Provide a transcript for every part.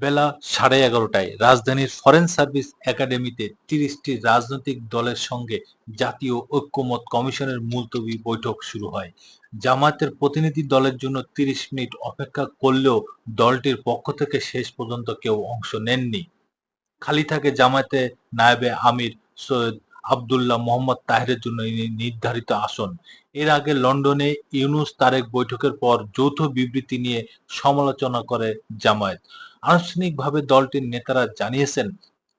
বেলা সাড়ে এগারোটায় রাজধানীর ফরেন সার্ভিস একাডেমিতে তিরিশটি রাজনৈতিক দলের সঙ্গে জাতীয় ঐক্যমত কমিশনের মুলতবি বৈঠক শুরু হয়। জামায়াতের প্রতিনিধি দলের জন্য তিরিশ মিনিট অপেক্ষা করলেও দলটির পক্ষ থেকে শেষ পর্যন্ত কেউ অংশ নেননি। খালি থাকে জামায়াতে নায়েবে আমির সৈয়দ আবদুল্লাহ মোহাম্মদ তাহেরের জন্য নির্ধারিত আসন। এর আগে লন্ডনে ইউনুস তারেক বৈঠকের পর যৌথ বিবৃতি নিয়ে সমালোচনা করে জামায়াত। আনুষ্ঠানিকভাবে দলটির নেতারা জানিয়েছেন,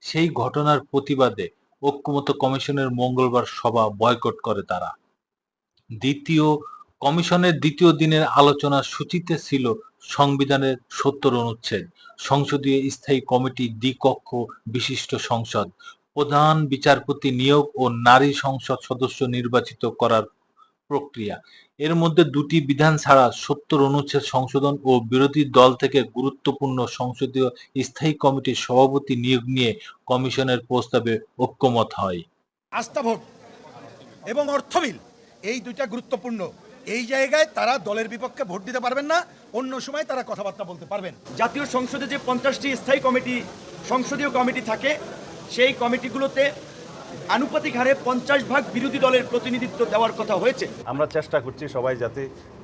সেই ঘটনার প্রতিবাদে ঐক্যমত কমিশনের মঙ্গলবার সভা বয়কট করে তারা। দ্বিতীয়, কমিশনের দ্বিতীয় দিনের আলোচনার সূচিতে ছিল সংবিধানের সত্তর অনুচ্ছেদ। সংসদীয় স্থায়ী কমিটি দ্বিকক্ষ বিশিষ্ট সংসদ। প্রধান বিচারপতি নিয়োগ ও নারী সংসদ সদস্য নির্বাচিত করার প্রক্রিয়া। এর মধ্যে দুটি বিধান ছাড়া সত্তর অনুচ্ছেদ সংশোধন ও বিরোধী দল থেকে গুরুত্বপূর্ণ সংসদীয় স্থায়ী কমিটির সভাপতি নিয়োগ নিয়ে কমিশনের প্রস্তাবে ঐক্যমত হয়। আস্থা ভোট এবং অর্থ বিল, এই দুইটা গুরুত্বপূর্ণ। এই জায়গায় তারা দলের বিপক্ষে ভোট দিতে পারবেন না, অন্য সময় তারা কথাবার্তা বলতে পারবেন। জাতীয় সংসদে যে পঞ্চাশটি স্থায়ী কমিটি, সংসদীয় কমিটি থাকে সেই কমিটিগুলোতে আনুপাতিক হারে পঞ্চাশ ভাগ বিরোধী দলের প্রতিনিধিত্ব দেওয়ার কথা হয়েছে। আমরা চেষ্টা করছি সবাই যাতে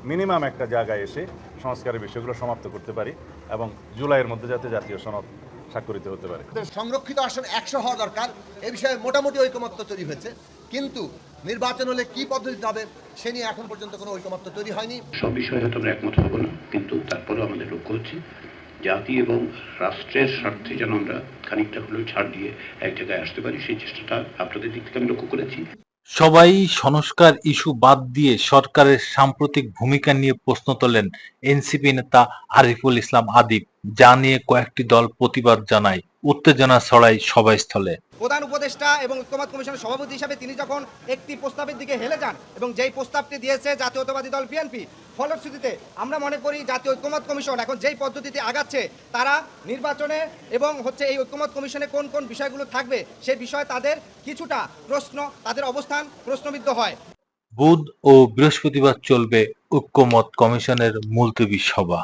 মিনিমাম একটা জায়গায় এসে সংস্কারের বিষয়গুলো সমাপ্ত করতে পারি এবং জুলাইয়ের মধ্যে যাতে জাতীয় সনদ স্বাক্ষরিত হতে পারে। সংরক্ষিত আসন একশো হওয়া দরকার এ বিষয়ে মোটামুটি ঐকমত্য তৈরি হয়েছে। কিন্তু নির্বাচন হলে কি পদ্ধতি হবে সে নিয়ে এখন পর্যন্ত কোনো ঐকমত্য তৈরি হয়নি। সব বিষয়ে হয়তো আমরা একমত হব না কিন্তু তারপরেও আমাদের লক্ষ্য হচ্ছে জাতি এবং রাষ্ট্রের স্বার্থে যেন আমরা খানিকটা হলেও ছাড় দিয়ে এক জায়গায় আসতে পারি, সেই চেষ্টাটা আপনাদের দিক থেকে আমি লক্ষ্য করেছি। সবাই সংস্কার ইস্যু বাদ দিয়ে সরকারের সাম্প্রতিক ভূমিকা নিয়ে প্রশ্ন তোলেন এনসিপি নেতা আরিফুল ইসলাম আদিব, যা নিয়ে কয়েকটি দল প্রতিবাদ জানায়। উত্তেজনা ছড়ায় সভাস্থলে। প্রধান উপদেষ্টা এবং ঐক্যমত কমিশনের সভাপতি হিসাবে তিনি যখন একটি প্রস্তাবের দিকে হেলে যান এবং যেই প্রস্তাবটি দিয়েছে জাতীয়তাবাদী দল বিএনপি ফলশ্রুতিতে আমরা মনে করি জাতীয় ঐক্যমত কমিশন এখন যেই পদ্ধতিতে আগাচ্ছে তারা নির্বাচনে এবং হচ্ছে এই ঐক্যমত কমিশনে কোন কোন বিষয়গুলো থাকবে সেই বিষয়ে তাদের কিছুটা প্রশ্ন তাদের অবস্থান প্রশ্নবিদ্ধ হয়। বুধ ও বৃহস্পতিবার চলবে ঐক্যমত কমিশনের মুলতবি সভা।